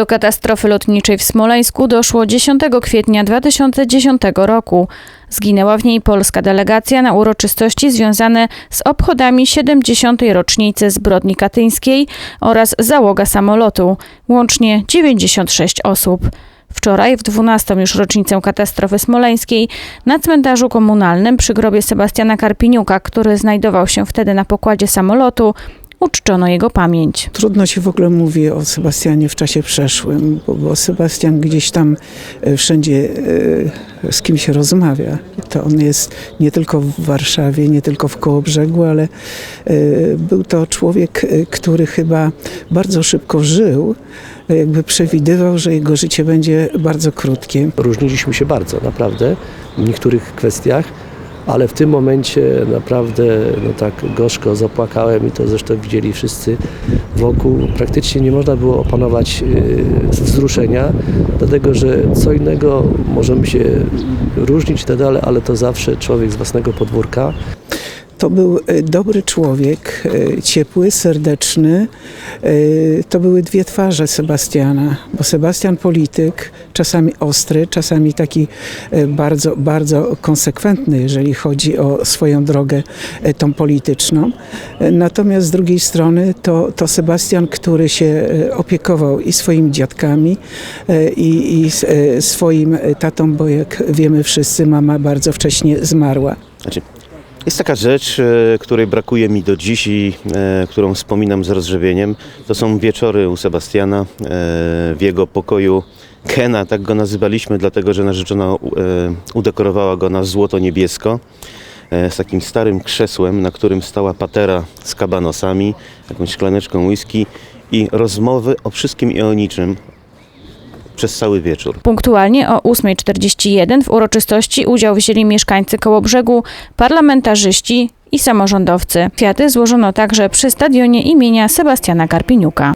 Do katastrofy lotniczej w Smoleńsku doszło 10 kwietnia 2010 roku. Zginęła w niej polska delegacja na uroczystości związane z obchodami 70. rocznicy zbrodni katyńskiej oraz załoga samolotu, łącznie 96 osób. Wczoraj, w 12. już rocznicę katastrofy smoleńskiej, na cmentarzu komunalnym przy grobie Sebastiana Karpiniuka, który znajdował się wtedy na pokładzie samolotu, uczczono jego pamięć. Trudno się w ogóle mówi o Sebastianie w czasie przeszłym, bo, bo Sebastian gdzieś tam e, wszędzie e, z kim się rozmawia. To on jest nie tylko w Warszawie, nie tylko w Kołobrzegu, ale e, był to człowiek, e, który chyba bardzo szybko żył, e, jakby przewidywał, że jego życie będzie bardzo krótkie. Różniliśmy się bardzo, naprawdę, w niektórych kwestiach, ale w tym momencie naprawdę no tak gorzko zapłakałem i to zresztą widzieli wszyscy wokół. Praktycznie nie można było opanować yy, wzruszenia, dlatego że co innego możemy się różnić i tak dalej, ale to zawsze człowiek z własnego podwórka. To był e, dobry człowiek, e, ciepły, serdeczny. E, To były dwie twarze Sebastiana, bo Sebastian polityk, czasami ostry, czasami taki bardzo, bardzo konsekwentny, jeżeli chodzi o swoją drogę tą polityczną. Natomiast z drugiej strony to, to Sebastian, który się opiekował i swoimi dziadkami, i, i swoim tatą, bo jak wiemy wszyscy, mama bardzo wcześnie zmarła. Znaczy, jest taka rzecz, e, której brakuje mi do dziś i e, którą wspominam z rozrzewieniem. To są wieczory u Sebastiana e, w jego pokoju Kena, tak go nazywaliśmy, dlatego że narzeczona udekorowała go na złoto-niebiesko e, z takim starym krzesłem, na którym stała patera z kabanosami, jakąś szklaneczką whisky i rozmowy o wszystkim i o niczym przez cały wieczór. Punktualnie o 8.41 w uroczystości udział wzięli mieszkańcy Kołobrzegu, parlamentarzyści i samorządowcy. Kwiaty złożono także przy stadionie imienia Sebastiana Karpiniuka.